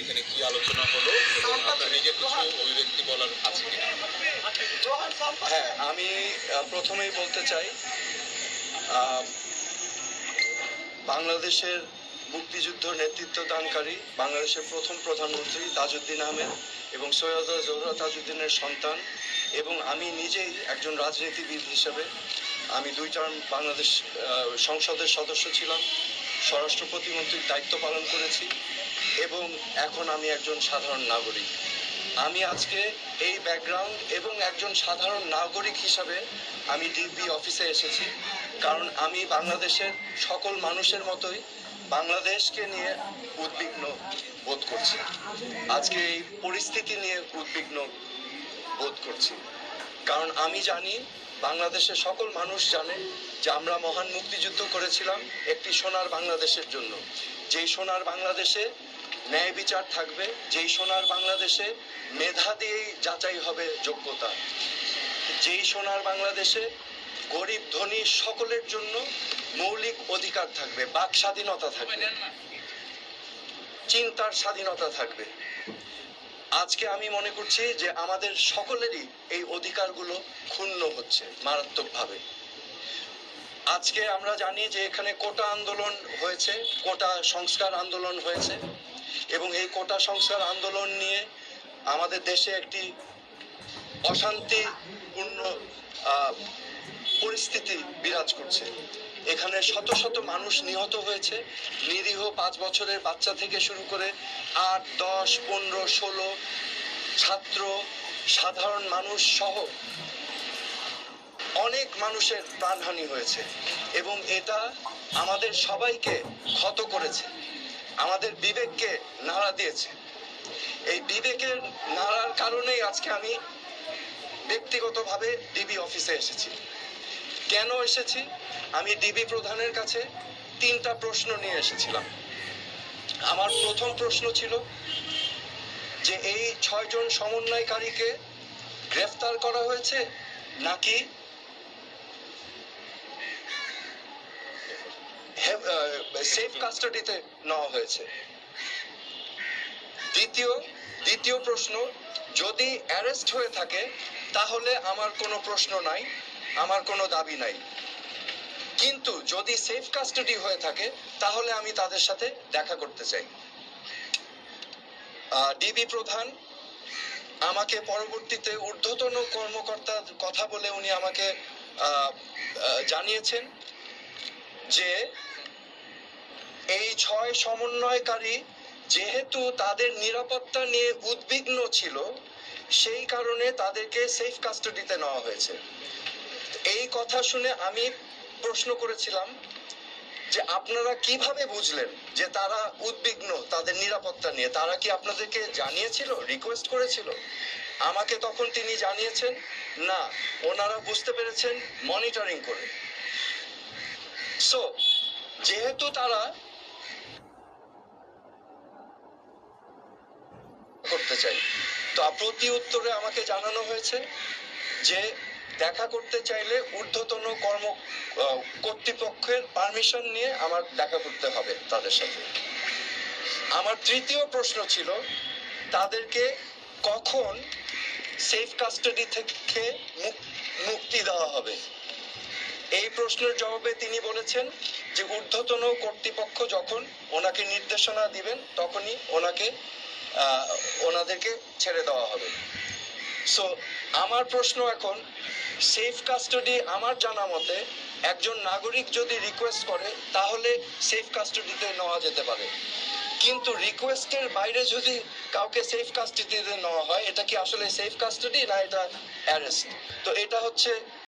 এখানে কি আলোচনা হলো নিজের কিছু অভিব্যক্তি বলার আছে কিনা? হ্যাঁ আমি প্রথমেই বলতে চাই বাংলাদেশের মুক্তিযুদ্ধ নেতৃত্ব দানকারী বাংলাদেশের প্রথম প্রধানমন্ত্রী তাজউদ্দিন আহমেদ এবং সৈয়দা জোহরা তাজউদ্দিনের সন্তান এবং আমি নিজেই একজন রাজনীতিবিদ হিসেবে আমি দুই টার্ম বাংলাদেশ সংসদের সদস্য ছিলাম। স্বরাষ্ট্র প্রতিমন্ত্রীর দায়িত্ব পালন করেছি এবং এখন আমি একজন সাধারণ নাগরিক। আমি আজকে এই ব্যাকগ্রাউন্ড এবং একজন সাধারণ নাগরিক হিসাবে আমি ডিবি অফিসে এসেছি। কারণ আমি বাংলাদেশের সকল মানুষের মতোই বাংলাদেশকে নিয়ে উদ্বিগ্ন বোধ করছি। আজকে এই পরিস্থিতি নিয়ে উদ্বিগ্ন বোধ করছি। কারণ আমি জানি বাংলাদেশের সকল মানুষ জানে যে আমরা মহান মুক্তিযুদ্ধ করেছিলাম একটি সোনার বাংলাদেশের জন্য। যেই সোনার বাংলাদেশে ন্যায় বিচার থাকবে, যেই সোনার বাংলাদেশে মেধা দিয়েই যাচাই হবে যোগ্যতা, যেই সোনার বাংলাদেশে গরিব, ধনী সকলের জন্য মৌলিক অধিকার থাকবে, বাক স্বাধীনতা থাকবে, চিন্তার স্বাধীনতা থাকবে। আজকে আমি মনে করছি যে আমাদের সকলেরই এই অধিকারগুলো ক্ষুণ্ণ হচ্ছে মারাত্মকভাবে। আজকে আমরা জানি যে এখানে কোটা আন্দোলন হয়েছে, কোটা সংস্কার আন্দোলন হয়েছে এবং এই কোটা সংস্কার আন্দোলন নিয়ে আমাদের দেশে একটি অশান্তিপূর্ণ পরিস্থিতি বিরাজ করছে। এখানে শত শত মানুষ নিহত হয়েছে। নিরীহ পাঁচ বছরের বাচ্চা থেকে শুরু করে আট, দশ, পনেরো, ষোলো ছাত্র, সাধারণ মানুষ সহ অনেক মানুষের প্রাণহানি হয়েছে এবং এটা আমাদের সবাইকে ক্ষত করেছে। আমাদের বিবেককে নাড়া দিয়েছে। এই বিবেকের নাড়ার কারণেই আজকে আমি ব্যক্তিগতভাবে ডিবি অফিসে এসেছি। কেন এসেছি? আমি ডিবি প্রধানের কাছে তিনটা প্রশ্ন নিয়ে এসেছিলাম। আমার প্রথম প্রশ্ন ছিল যে এই ছয়জন সমন্বয়কারীকে গ্রেফতার করা হয়েছে নাকি সেফ কাস্টাডিতে নেওয়া হয়েছে? দ্বিতীয় দ্বিতীয় প্রশ্ন, যদি অ্যারেস্ট হয়ে থাকে, তাহলে আমার কোনো প্রশ্ন নাই। আমার কোনো দাবি নাই। কিন্তু যদি সেফ কাস্টডি হয়ে থাকে, তাহলে আমি তাদের সাথে দেখা করতে চাই। ডিবি প্রধান, আমাকে পরবর্তীতে ঊর্ধ্বতন কর্মকর্তার কথা বলে উনি আমাকে জানিয়েছেন যে এই ছয় সমন্বয়কারী যেহেতু তাদের নিরাপত্তা নিয়ে উদ্বিগ্ন ছিল, সেই কারণে তাদেরকে সেফ কাস্টডিতে নেওয়া হয়েছে। এই কথা শুনে আমি প্রশ্ন করেছিলাম যে আপনারা কীভাবে বুঝলেন যে তারা উদ্বিগ্ন তাদের নিরাপত্তা নিয়ে? তারা কি আপনাদেরকে জানিয়েছিল রিকোয়েস্ট করেছিল? আমাকে তখন তিনি জানিয়েছেন, না, ওনারা বুঝতে পেরেছেন মনিটরিং করে। সো যেহেতু তারা করতে চাই, তো প্রতি উত্তরে আমাকে জানানো হয়েছে যে দেখা করতে চাইলে ঊর্ধ্বতন কর্ম কর্তৃপক্ষের পারমিশন নিয়ে আমার দেখা করতে হবে তাদের সাথে। আমার তৃতীয় প্রশ্ন ছিল, তাদেরকে কখন সেফ কাস্টাডি থেকে মুক- মুক্তি দেওয়া হবে? এই প্রশ্নের জবাবে তিনি বলেছেন যে ঊর্ধ্বতন কর্তৃপক্ষ যখন ওনাকে নির্দেশনা দিবেন, তখনই ওনাকে ওনাদেরকে ছেড়ে দেওয়া হবে। সো আমার প্রশ্ন এখন সেফ কাস্টডি আমার জানা মতে, একজন নাগরিক যদি রিকোয়েস্ট করে, তাহলে সেফ কাস্টডিতে নেওয়া যেতে পারে। কিন্তু রিকোয়েস্টের বাইরে যদি কাউকে সেফ কাস্টডিতে নেওয়া হয়, এটা কি আসলে সেফ কাস্টডি না এটা অ্যারেস্ট তো এটা হচ্ছে